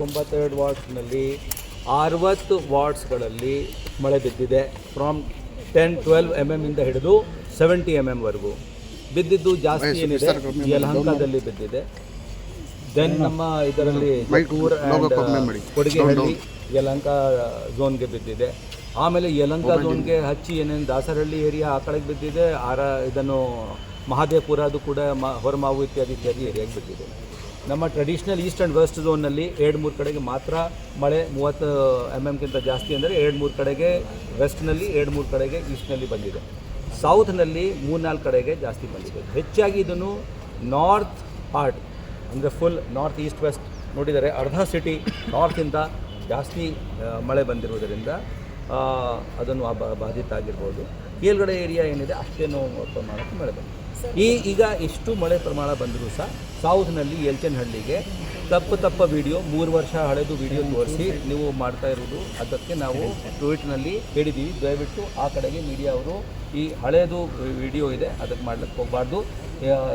ತೊಂಬತ್ತೆರಡು ವಾರ್ಡ್ಸ್ನಲ್ಲಿ ಅರವತ್ತು ವಾರ್ಡ್ಸ್ಗಳಲ್ಲಿ ಮಳೆ ಬಿದ್ದಿದೆ. From ten twelve M M ಇಂದ ಹಿಡಿದು ಸೆವೆಂಟಿ ಎಂ ವರೆಗೂ. ಬಿದ್ದಿದ್ದು ಜಾಸ್ತಿ ಏನಿದೆ? ಯಲಹಂಕದಲ್ಲಿ ಬಿದ್ದಿದೆ. ದೆನ್ ನಮ್ಮ ಇದರಲ್ಲಿ and, ಕೊಡಗೆಹಳ್ಳಿ ಯಲಹಂಕ ಝೋನ್ಗೆ ಬಿದ್ದಿದೆ. ಆಮೇಲೆ ಯಲಹಂಕ ಝೋನ್ಗೆ ಹಚ್ಚಿ ಏನೇನು ದಾಸರಹಳ್ಳಿ ಏರಿಯಾ ಆ ಕಡೆಗೆ ಬಿದ್ದಿದೆ. ಆರ ಇದನ್ನು ಮಹಾದೇವಪುರ ಅದು ಕೂಡ ಮ ಹೊರಮಾವು ಇತ್ಯಾದಿ ಇತ್ಯಾದಿ ಏರಿಯಾಗೆ ಬಿದ್ದಿದೆ. ನಮ್ಮ ಟ್ರೆಡಿಷ್ನಲ್ ಈಸ್ಟ್ ಆ್ಯಂಡ್ ವೆಸ್ಟ್ ಝೋನ್ನಲ್ಲಿ ಎರಡು ಮೂರು ಕಡೆಗೆ ಮಾತ್ರ ಮಳೆ ಮೂವತ್ತು ಎಂ ಎಮ್ಗಿಂತ ಜಾಸ್ತಿ ಅಂದರೆ ಎರಡು ಮೂರು ಕಡೆಗೆ ವೆಸ್ಟ್ನಲ್ಲಿ ಎರಡು ಮೂರು ಕಡೆಗೆ ಈಸ್ಟ್ನಲ್ಲಿ ಬಂದಿದೆ. ಸೌತ್ನಲ್ಲಿ ಮೂರ್ನಾಲ್ಕು ಕಡೆಗೆ ಜಾಸ್ತಿ ಬಂದಿದೆ. ಹೆಚ್ಚಾಗಿ ಇದನ್ನು ನಾರ್ತ್ ಪಾರ್ಟ್ ಅಂದರೆ ಫುಲ್ ನಾರ್ತ್ ಈಸ್ಟ್ ವೆಸ್ಟ್ ನೋಡಿದರೆ ಅರ್ಧ ಸಿಟಿ ನಾರ್ತಿಂದ ಜಾಸ್ತಿ ಮಳೆ ಬಂದಿರುವುದರಿಂದ ಅದನ್ನು ಬಾಧಿತ ಆಗಿರ್ಬೋದು. ಮೇಲ್ಗಡೆ ಏರಿಯಾ ಏನಿದೆ ಅಷ್ಟೇನು ಪ್ರಮಾಣಕ್ಕೆ ಮಳೆ ಬಂದಿದೆ ಈ ಈಗ ಎಷ್ಟು ಮಳೆ ಪ್ರಮಾಣ ಬಂದರೂ ಸಹ ಸೌತ್ನಲ್ಲಿ ಎಲ್ಚನಹಳ್ಳಿಗೆ ತಪ್ಪು ತಪ್ಪ ವಿಡಿಯೋ ಮೂರು ವರ್ಷ ಹಳೆದು ವಿಡಿಯೋ ತೋರಿಸಿ ನೀವು ಮಾಡ್ತಾ ಇರೋದು ಅದಕ್ಕೆ ನಾವು ಟ್ವೀಟ್ನಲ್ಲಿ ಹೇಳಿದ್ದೀವಿ. ದಯವಿಟ್ಟು ಆ ಕಡೆಗೆ ಮೀಡಿಯಾ ಅವರು ಈ ಹಳೆಯದು ವಿಡಿಯೋ ಇದೆ ಅದಕ್ಕೆ ಮಾಡ್ಲಿಕ್ಕೆ ಹೋಗಬಾರ್ದು.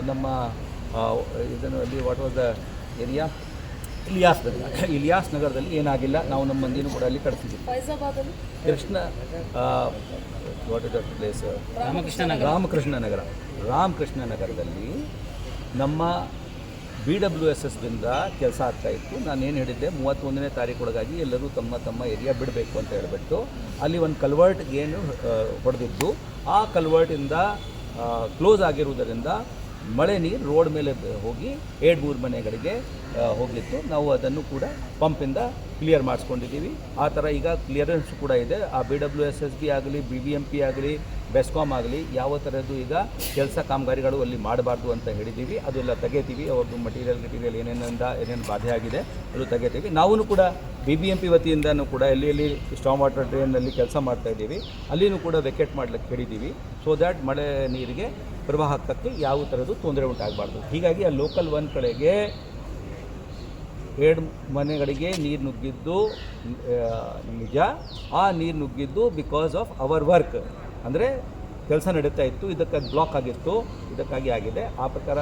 ನಮ್ಮ ಇದನ್ನು ಅಲ್ಲಿ what was the area Ilyas Nagar. Ilyas ನಗರದಲ್ಲಿ ಏನಾಗಿಲ್ಲ ನಾವು ನಮ್ಮ ಮಂದಿನೂ ಕೂಡ ಅಲ್ಲಿ ಕಳಿಸಿದ್ದೀವಿ. ಫೈಜಾಬಾದಲ್ಲಿ Krishna what is that place Ramakrishna Nagar. Ramakrishna Nagar. Ramakrishna ನಗರದಲ್ಲಿ ನಮ್ಮ ಬಿ ಡಬ್ಲ್ಯೂ ಎಸ್ ಎಸ್ದಿಂದ ಕೆಲಸ ಆಗ್ತಾ ಇತ್ತು. ನಾನು ಏನು ಹೇಳಿದ್ದೆ? ಮೂವತ್ತೊಂದನೇ ತಾರೀಕೊಳಗಾಗಿ ಎಲ್ಲರೂ ತಮ್ಮ ತಮ್ಮ ಏರಿಯಾ ಬಿಡಬೇಕು ಅಂತ ಹೇಳಿಬಿಟ್ಟು ಅಲ್ಲಿ ಒಂದು ಕಲ್ವರ್ಟ್ ಏನು ಹೊಡೆದಿದ್ದು. ಆ ಕಲ್ವರ್ಟಿಂದ ಕ್ಲೋಸ್ ಆಗಿರುವುದರಿಂದ ಮಳೆ ನೀರು ರೋಡ್ ಮೇಲೆ ಹೋಗಿ ಎರಡು ಮೂರು ಮನೆಗಳಿಗೆ ಹೋಗಿತ್ತು ನಾವು ಅದನ್ನು ಕೂಡ ಪಂಪಿಂದ ಕ್ಲಿಯರ್ ಮಾಡಿಸ್ಕೊಂಡಿದ್ದೀವಿ. ಆ ಥರ ಈಗ ಕ್ಲಿಯರೆನ್ಸ್ ಕೂಡ ಇದೆ. ಆ B W S S B ಆಗಲಿ ಬಿ ಬಿ ಎಂ ಪಿ ಆಗಲಿ ಬೆಸ್ಕಾಮ್ ಆಗಲಿ, ಯಾವ ಥರದ್ದು ಈಗ ಕೆಲಸ ಕಾಮಗಾರಿಗಳು ಅಲ್ಲಿ ಮಾಡಬಾರ್ದು ಅಂತ ಹೇಳಿದ್ದೀವಿ ಅದೆಲ್ಲ ತೆಗೆತೀವಿ. ಅವ್ರದ್ದು ಮಟೀರಿಯಲ್ ಗಿಟೀರಿಯಲ್ ಏನೇನಿಂದ ಏನೇನು ಬಾಧೆ ಆಗಿದೆ ಅದು ತೆಗೆತೀವಿ. ನಾವು ಕೂಡ ಬಿ ಬಿ ಎಂ ಪಿ ವತಿಯಿಂದನೂ ಕೂಡ ಎಲ್ಲಿ ಎಲ್ಲಿ ಸ್ಟಾಮ್ ವಾಟರ್ ಡ್ರೈನಲ್ಲಿ ಕೆಲಸ ಮಾಡ್ತಾ ಇದ್ದೀವಿ. ಅಲ್ಲಿನೂ ಕೂಡ ವೆಕೆಟ್ ಮಾಡ್ಲಿಕ್ಕೆ ಹೇಳಿದ್ದೀವಿ. ಸೊ ದ್ಯಾಟ್ ಮಳೆ ನೀರಿಗೆ ಪ್ರವಾಹಕ್ಕೆ ಯಾವ ಥರದ್ದು ತೊಂದರೆ ಉಂಟಾಗಬಾರ್ದು. ಹೀಗಾಗಿ ಆ ಲೋಕಲ್ ಒನ್ ಕಡೆಗೆ ಎರಡು ಮನೆಗಳಿಗೆ ನೀರು ನುಗ್ಗಿದ್ದು ನಿಜ. ಆ ನೀರು ನುಗ್ಗಿದ್ದು ಬಿಕಾಸ್ ಆಫ್ ಅವರ್ ವರ್ಕ್ ಅಂದರೆ ಕೆಲಸ ನಡೀತಾ ಇತ್ತು ಇದಕ್ಕಾಗಿ ಬ್ಲಾಕ್ ಆಗಿತ್ತು ಇದಕ್ಕಾಗಿ ಆಗಿದೆ. ಆ ಪ್ರಕಾರ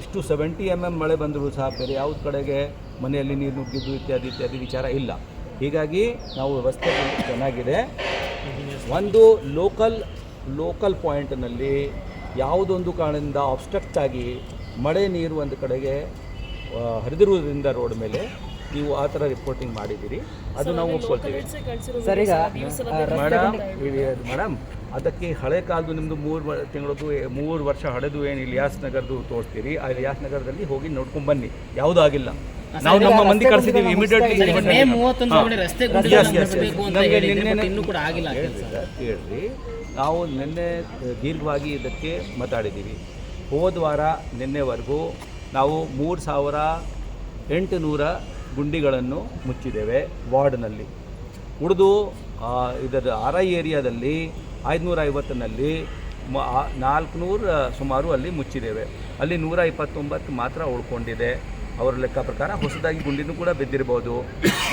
ಇಷ್ಟು ಸೆವೆಂಟಿ ಎಂ ಎಂ ಮಳೆ ಬಂದರೂ ಸಹ ಬೇರೆ ಯಾವುದು ಕಡೆಗೆ ಮನೆಯಲ್ಲಿ ನೀರು ನುಗ್ಗಿದ್ದು ಇತ್ಯಾದಿ ಇತ್ಯಾದಿ ವಿಚಾರ ಇಲ್ಲ. ಹೀಗಾಗಿ ನಾವು ವ್ಯವಸ್ಥೆ ಚೆನ್ನಾಗಿದೆ. ಒಂದು ಲೋಕಲ್ ಲೋಕಲ್ ಪಾಯಿಂಟ್ನಲ್ಲಿ ಯಾವುದೊಂದು ಕಾರಣದಿಂದ ಆಬ್ಸ್ಟ್ರಕ್ಟ್ ಆಗಿ ಮಳೆ ನೀರು ಒಂದು ಕಡೆಗೆ ಹರಿದಿರುವುದರಿಂದ ರೋಡ್ ಮೇಲೆ ನೀವು ಆ ಥರ ರಿಪೋರ್ಟಿಂಗ್ ಮಾಡಿದ್ದೀರಿ. ಅದು ನಾವು ಒಪ್ಕೊಳ್ತೀವಿ. ಸರ್ ಈಗ ಮೇಡಮ್ ಮೇಡಮ್? ಅದಕ್ಕೆ ಹಳೆ ಕಾಲದ್ದು ನಿಮ್ಮದು ಮೂರು ತಿಂಗಳದ್ದು ಮೂರು ವರ್ಷ ಹಳೆದು ಏನು ಇಲಿಯಾಸ್ ನಗರದ್ದು ತೋರಿಸ್ತೀರಿ ಆ ಇಲಿಯಾಸ್ ನಗರದಲ್ಲಿ ಹೋಗಿ ನೋಡ್ಕೊಂಡು ಬನ್ನಿ. ಯಾವುದೂ ಆಗಿಲ್ಲ. ನಾವು ನಮ್ಮ ಮಂದಿ ಕಳಿಸಿದ್ದೀವಿ ಇಮಿಡಿಯೇಟ್ಲಿ. ಕೇಳ್ರಿ ನಾವು ನಿನ್ನೆ ದೀರ್ಘವಾಗಿ ಇದಕ್ಕೆ ಮಾತಾಡಿದ್ದೀವಿ ಹೋದ ವಾರ ನಿನ್ನೆವರೆಗೂ ನಾವು ಮೂರು ಸಾವಿರ ಎಂಟು ನೂರ ಗುಂಡಿಗಳನ್ನು ಮುಚ್ಚಿದ್ದೇವೆ ವಾರ್ಡ್ನಲ್ಲಿ. ಉಳಿದು ಇದರ ಆರ್ ಐ ಏರಿಯಾದಲ್ಲಿ ಐದುನೂರ ಐವತ್ತಿನಲ್ಲಿ ನಾಲ್ಕುನೂರು ಸುಮಾರು ಅಲ್ಲಿ ಮುಚ್ಚಿದ್ದೇವೆ. ಅಲ್ಲಿ ನೂರ ಇಪ್ಪತ್ತೊಂಬತ್ತು ಮಾತ್ರ ಉಳ್ಕೊಂಡಿದೆ. ಅವರ ಲೆಕ್ಕ ಪ್ರಕಾರ ಹೊಸದಾಗಿ ಗುಂಡಿನೂ ಕೂಡ ಬಿದ್ದಿರ್ಬೋದು.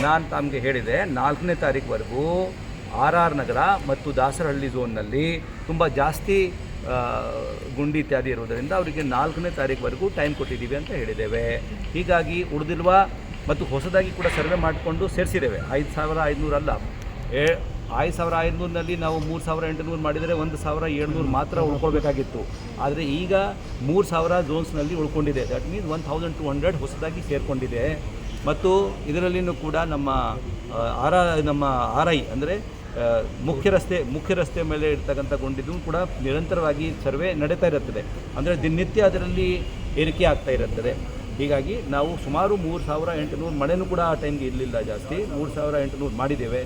ನಾನು ತಮಗೆ ಹೇಳಿದೆ, ನಾಲ್ಕನೇ ತಾರೀಕುವರೆಗೂ ಆರ್ ಆರ್ ನಗರ ಮತ್ತು ದಾಸರಹಳ್ಳಿ ಝೋನ್ನಲ್ಲಿ ತುಂಬ ಜಾಸ್ತಿ ಗುಂಡಿ ಇತ್ಯಾದಿ ಇರುವುದರಿಂದ ಅವರಿಗೆ ನಾಲ್ಕನೇ ತಾರೀಕುವರೆಗೂ ಟೈಮ್ ಕೊಟ್ಟಿದ್ದೀವಿ ಅಂತ ಹೇಳಿದ್ದೇವೆ. ಹೀಗಾಗಿ ಉಳಿದಿರುವ ಮತ್ತು ಹೊಸದಾಗಿ ಕೂಡ ಸರ್ವೆ ಮಾಡಿಕೊಂಡು ಸೇರಿಸಿದ್ದೇವೆ. ಐದು ಸಾವಿರ ಐದುನೂರಲ್ಲ. ಏ ಐದು ಸಾವಿರ ಐದುನೂರಿನಲ್ಲಿ ನಾವು ಮೂರು ಸಾವಿರ ಎಂಟುನೂರು ಮಾಡಿದರೆ ಒಂದು ಸಾವಿರ ಏಳ್ನೂರು ಮಾತ್ರ ಉಳ್ಕೊಳ್ಬೇಕಾಗಿತ್ತು. ಆದರೆ ಈಗ ಮೂರು ಸಾವಿರ ಝೋನ್ಸ್ನಲ್ಲಿ ಉಳ್ಕೊಂಡಿದೆ. That means one thousand two hundred ಹೊಸದಾಗಿ ಸೇರಿಕೊಂಡಿದೆ. ಮತ್ತು ಇದರಲ್ಲಿನೂ ಕೂಡ ನಮ್ಮ ಆರ್ ನಮ್ಮ ಆರ್ ಐ ಅಂದರೆ ಮುಖ್ಯ ರಸ್ತೆ ಮುಖ್ಯ ರಸ್ತೆ ಮೇಲೆ ಇರ್ತಕ್ಕಂಥ ಗುಂಡಿದ್ದು ಕೂಡ ನಿರಂತರವಾಗಿ ಸರ್ವೆ ನಡೀತಾ ಇರುತ್ತದೆ. ಅಂದರೆ ದಿನನಿತ್ಯ ಅದರಲ್ಲಿ ಏರಿಕೆ ಆಗ್ತಾ ಇರುತ್ತದೆ. ಹೀಗಾಗಿ ನಾವು ಸುಮಾರು ಮೂರು ಸಾವಿರ ಎಂಟುನೂರು ಮಳೆನೂ ಕೂಡ ಆ ಟೈಮ್ಗೆ ಇರಲಿಲ್ಲ ಜಾಸ್ತಿ. ಮೂರು ಸಾವಿರ ಎಂಟುನೂರು ಮಾಡಿದ್ದೇವೆ.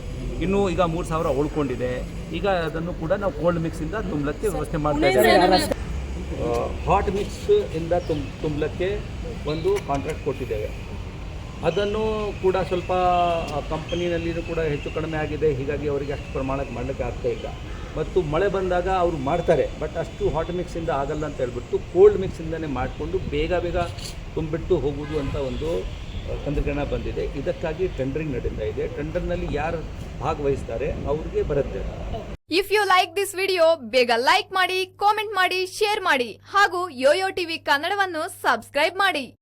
ಇನ್ನು ಈಗ ಮೂರು ಸಾವಿರ ಉಳ್ಕೊಂಡಿದೆ. ಈಗ ಅದನ್ನು ಕೂಡ ನಾವು ಕೋಲ್ಡ್ ಮಿಕ್ಸಿಂದ ತುಂಬಲಕ್ಕೆ ವ್ಯವಸ್ಥೆ ಮಾಡ್ತಾ ಇದ್ದೇವೆ. ಹಾಟ್ ಮಿಕ್ಸ್ ಇಂದ ತುಂಬ ತುಂಬಲಕ್ಕೆ ಒಂದು ಕಾಂಟ್ರಾಕ್ಟ್ ಕೊಟ್ಟಿದ್ದೇವೆ. ಅದನ್ನು ಕೂಡ ಸ್ವಲ್ಪ ಕಂಪನಿನಲ್ಲಿ ಕೂಡ ಹೆಚ್ಚು ಕಡಿಮೆ ಆಗಿದೆ. ಹೀಗಾಗಿ ಅವರಿಗೆ ಅಷ್ಟು ಪ್ರಮಾಣಕ್ಕೆ ಮಾಡಲಿಕ್ಕೆ ಆಗ್ತಾ ಇಲ್ಲ. ಮತ್ತು ಮಳೆ ಬಂದಾಗ ಅವರು ಮಾಡ್ತಾರೆ. ಬಟ್ ಅಷ್ಟು ಹಾಟ್ ಮಿಕ್ಸಿಂದ ಆಗಲ್ಲ ಅಂತ ಹೇಳ್ಬಿಟ್ಟು ಕೋಲ್ಡ್ ಮಿಕ್ಸಿಂದನೇ ಮಾಡಿಕೊಂಡು ಬೇಗ ಬೇಗ ತುಂಬಿಟ್ಟು ಹೋಗುವುದು ಅಂತ ಒಂದು ತಂತ್ರಜ್ಞಾನ ಬಂದಿದೆ. ಇದಕ್ಕಾಗಿ ಟೆಂಡರಿಂಗ್ ನಡೀತಾ ಇದೆ. ಟೆಂಡರ್ನಲ್ಲಿ ಯಾರು ಭಾಗವಹಿಸ್ತಾರೆ ಅವ್ರಿಗೆ ಬರುತ್ತೆ. If you like this video ಬೇಗ ಲೈಕ್ ಮಾಡಿ ಕಾಮೆಂಟ್ ಮಾಡಿ ಶೇರ್ ಮಾಡಿ ಹಾಗೂ ಯೋಯೋ ಟಿವಿ ಕನ್ನಡವನ್ನು ಸಬ್ಸ್ಕ್ರೈಬ್ ಮಾಡಿ.